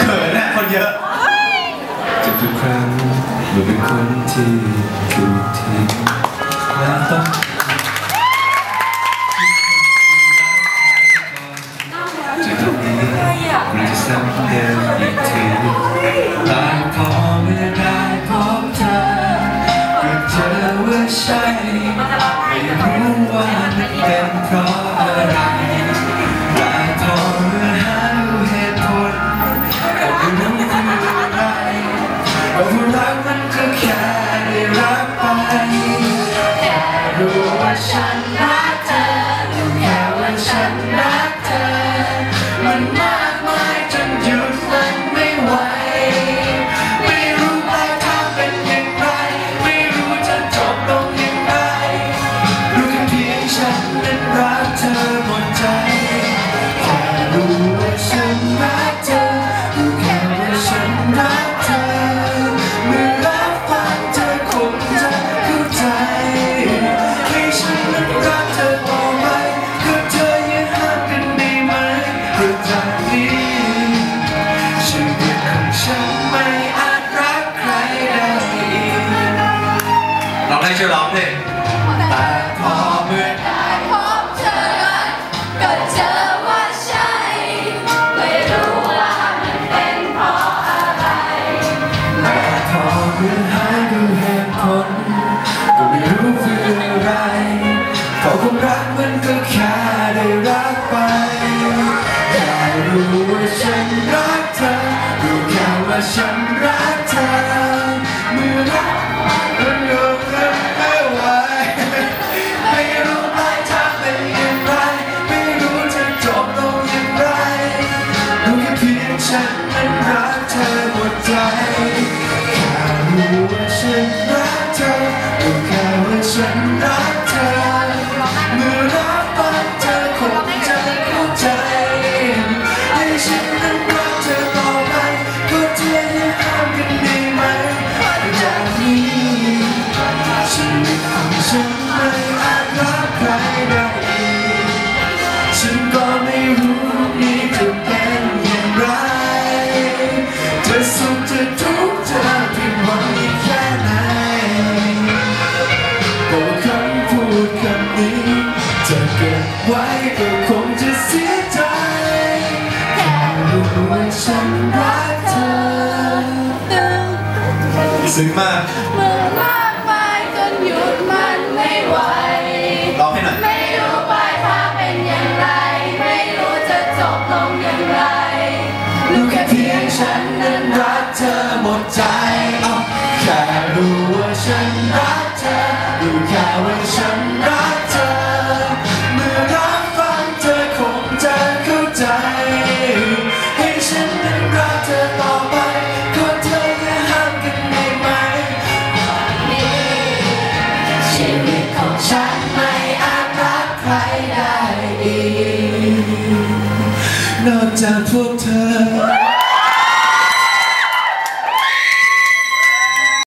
เขินนะคนเยอะทุกครั้งหนูเป็นคนที่ถูกทิ้งและต้องจะทำนี้หรืจะซ้ำเดิมอีกทีหลายครั้ง รู้ว่าฉันรักเธอรู้แค่ว่าฉันรักเธอมัน ร้องได้ช่วยร้องเพลงแต่พอเมื่อได้พบเธอก็เจอว่าใช่ไม่รู้ว่ามันเป็นเพราะอะไรแต่พอเมื่อหาดูเหตุผลก็ไม่รู้คืออะไรเพราะความรักมันก็แค่ได้รักไปแค่รู้ว่าฉันรักเธอรู้แค่ว่าฉันรักเธอเมื่อรักมันยกเลิก ค่ ก็บไว้ก็คงจะเสียใจแค่รู้ว่าฉันรักเธอตึงซึ้งมากเมื่อมากมายจนหยุดมันไม่ไหวร้องให้หน่อยไม่รู้ปลายทางเป็นอย่างไร ไม่รู้จะจบลงอย่างไรรู้แค่เพียงฉันนั้นรักเธอหมดใจเอาแค่รู้ว่าฉันรักเธอรู้แค่ว่าฉันรักเธอ นอกจากพวกเธอ